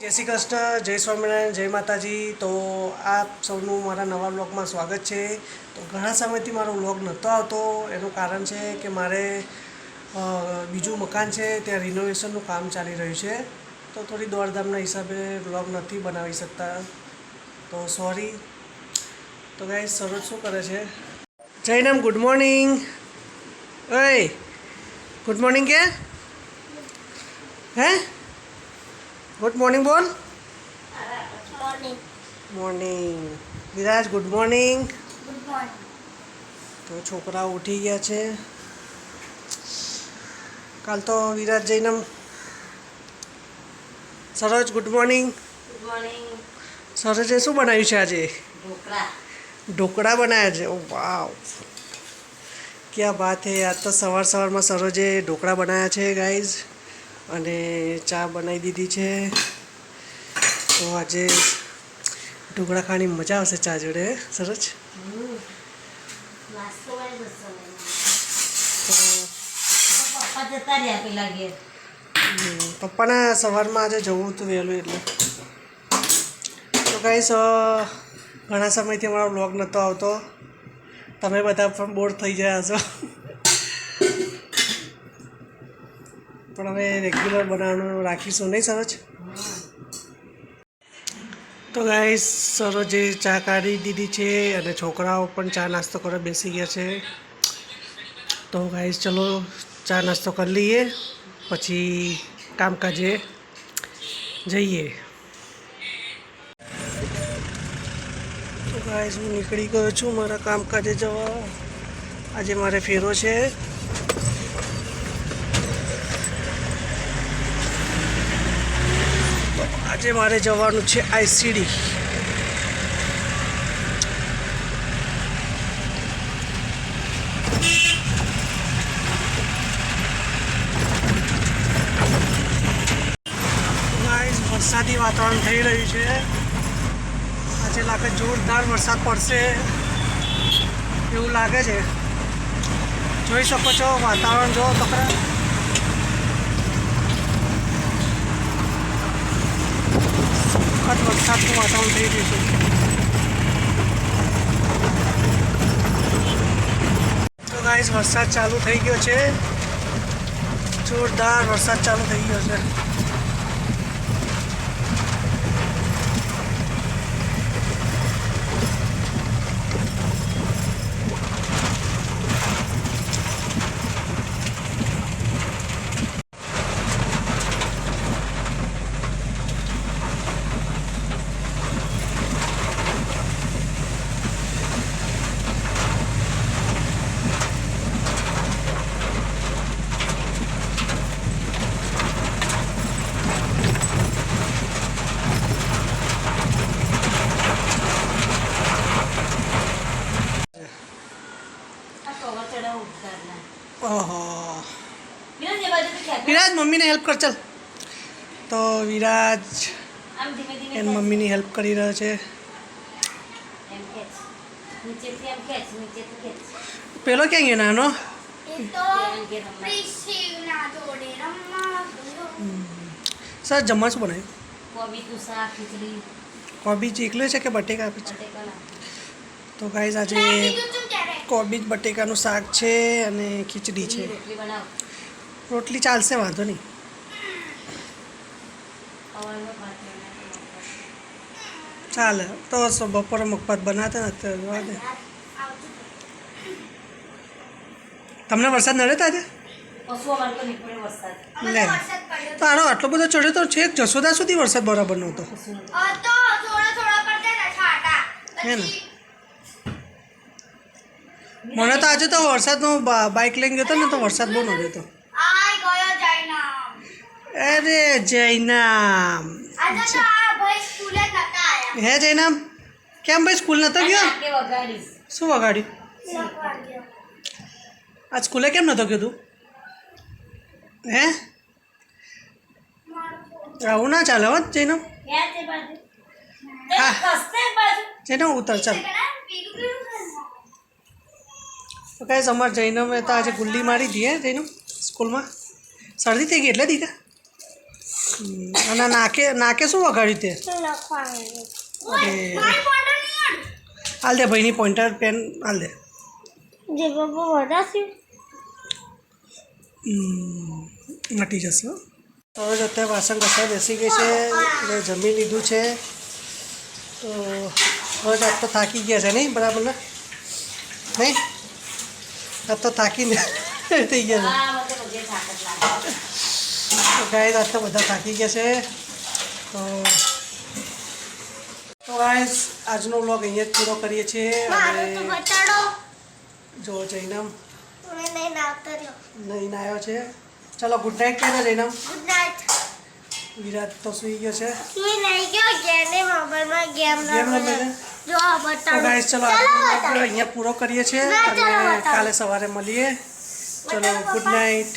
જય શ્રી કૃષ્ણ, જય સ્વામિનારાયણ, જય માતાજી. તો આપ સૌનું મારા નવા બ્લોગમાં સ્વાગત છે. તો ઘણા સમયથી મારો બ્લોગ નહોતો આવતો. એનું કારણ છે કે મારે બીજું મકાન છે. ત્યાં રિનોવેશનનું કામ ચાલી રહ્યું છે. તો થોડી દોડધામના હિસાબે બ્લોગ નથી બનાવી શકતા. તો સોરી તો ગાઈ સરોજ શું કરે છે? જયનામ ગુડ મોર્નિંગ ઓય ગુડ મોર્નિંગ કે હે? ગુડ મોર્નિંગ બોલ મોર્નિંગ વિરાજ ગુડ મોર્નિંગ તો છોકરાઓ ઉઠી ગયા છે. કાલ તો વિરાજ જઈને સરોજ ગુડ મોર્નિંગ સરોજે શું બનાવ્યું છે આજે? ઢોકળા. બનાવ્યા છે. ઓ વાવ. ક્યાં બાત હે આજ તો સવાર સવારમાં સરોજે ઢોકળા બનાવ્યા છે ગાઈઝ અને ચા બનાવી દીધી છે. તો આજે ઢોકળા ખાવાની મજા આવશે ચા જોડે સરસ? પપ્પાના સવારમાં આજે જવું હતું વહેલું એટલે. તો ગાઈસ ઘણા સમયથી અમારો બ્લોગ નહોતો આવતો. તમે બધા પણ બોર થઈ ગયા છો પણ હવે રેગ્યુલર બનાવવાનું રાખીશું. નહીં, સરોજ? તો ગાઈસ સરોજે ચા કાઢી દીધી છે અને છોકરાઓ પણ ચા નાસ્તો કરવા બેસી ગયા છે. તો ગાઈસ ચલો ચા નાસ્તો કરી લઈએ, પછી કામકાજે જઈએ. તો ગાઈસ હું નીકળી ગયો છું મારા કામકાજે જવા. આજે મારે ફેરો છે. આજે મારે જવાનું છે આઈસીડી. વરસાદી વાતાવરણ થઈ રહ્યું છે. આજે લાગે જોરદાર વરસાદ પડશે. એવું લાગે છે. જોઈ શકો છો, વાતાવરણ જો તો વરસાદનું વાતાવરણ થઈ રહ્યું છે તો ગાઈઝ વરસાદ ચાલુ થઈ ગયો છે. જોરદાર વરસાદ ચાલુ થઈ ગયો છે. ઓહો. વિરાજ મમ્મીને હેલ્પ કર ચાલ. તો વિરાજ આમ ધીમે ધીમે એની મમ્મીની હેલ્પ કરી રહ્યો છે. પેલો ક્યાં ગયો નાનો. સર જમવા શું બનાવ્યું? કોબીજ એકલું છે કે બટેકા આપે છે? તો ગાઈઝ આજે. કોબીજ બટેકાનું શાક છે અને ખીચડી છે રોટલી ચાલશે વાંધો નહીં. ચાલે તો સ- બપોરે મગભાત બનાવતા ને અત્યારે જોવા દે તમને વરસાદ નડે તાજે પશુ અમારે તો નીકળે વરસાદ અમે લે. તો આનો આટલો બધો ચડ્યો તો છેક જશોદા સુધી વરસાદ બરાબર નહોતો પશુ નથી. અ તો થોડા થોડા પડતા હતા છાંટા. હે ને? પછી મને તો આજે તો વરસાદનો બા- બાઇક લઈને ગયો હતો ને તો વરસાદ બહુ નડ્યો હતો આય ગયો જયનામ. અરે જયનામ આજે તો આ ભાઈ સ્કૂલે નતા આયા. હે જયનામ કેમ ભાઈ સ્કૂલ નતો આ ગયો નાકે વગાડીશ શું વગાડ્યું લખવા ગયો. આજ સ્કૂલે કેમ નતો ગયો તું હે મારો ફોન. આવું ના ચાલે હો જયનામ ક્યાં છે બાજુ હા. કસ્તે બાજુ જયનામ ઉતર ચાલ તે કહેતા, પીલું પીલું છે ને? તો કાંઈ અમારે મેં તો આજે ગુલ્લી મારી દઈએ જઈને સ્કૂલમાં. શરદી થઈ ગઈ એટલે દીકા અને નાકે નાકે શું વગાડ્યું તે? હાલ દે ભાઈની પોઈન્ટર પેન હાલ દે. મટી જશે. તો હવે અત્યારે વાસણ ઘસવા બેસી ગઈ છે એટલે જમી લીધું છે. તો હવે તો થાકી ગયા છે નહીં બરાબર ને? નહીં? તો થાકીને થઈ ગયા તો ગાય આજ તો બધા થાકી ગયા છે. તો તો ગાય આજનો વ્લોગ અહીંયા જ પૂરો કરીએ છીએ. અને જો જૈનમ નહીં આવ્યો છે. ચલો ગુડ નાઇટ કહી દો જૈનમ. ગુડ નાઇટ વિરાટ તો સૂઈ ગયો છે. સુઈ નહીં ગયો ગેમને મોબાઈલમાં ગેમ ગેમ રમે તો ગાઈસ ચલો આજનો અહીંયા પૂરો કરીએ છીએ અને કાલે સવારે મળીએ. ચલો ગુડ નાઇટ